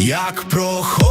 як проходить.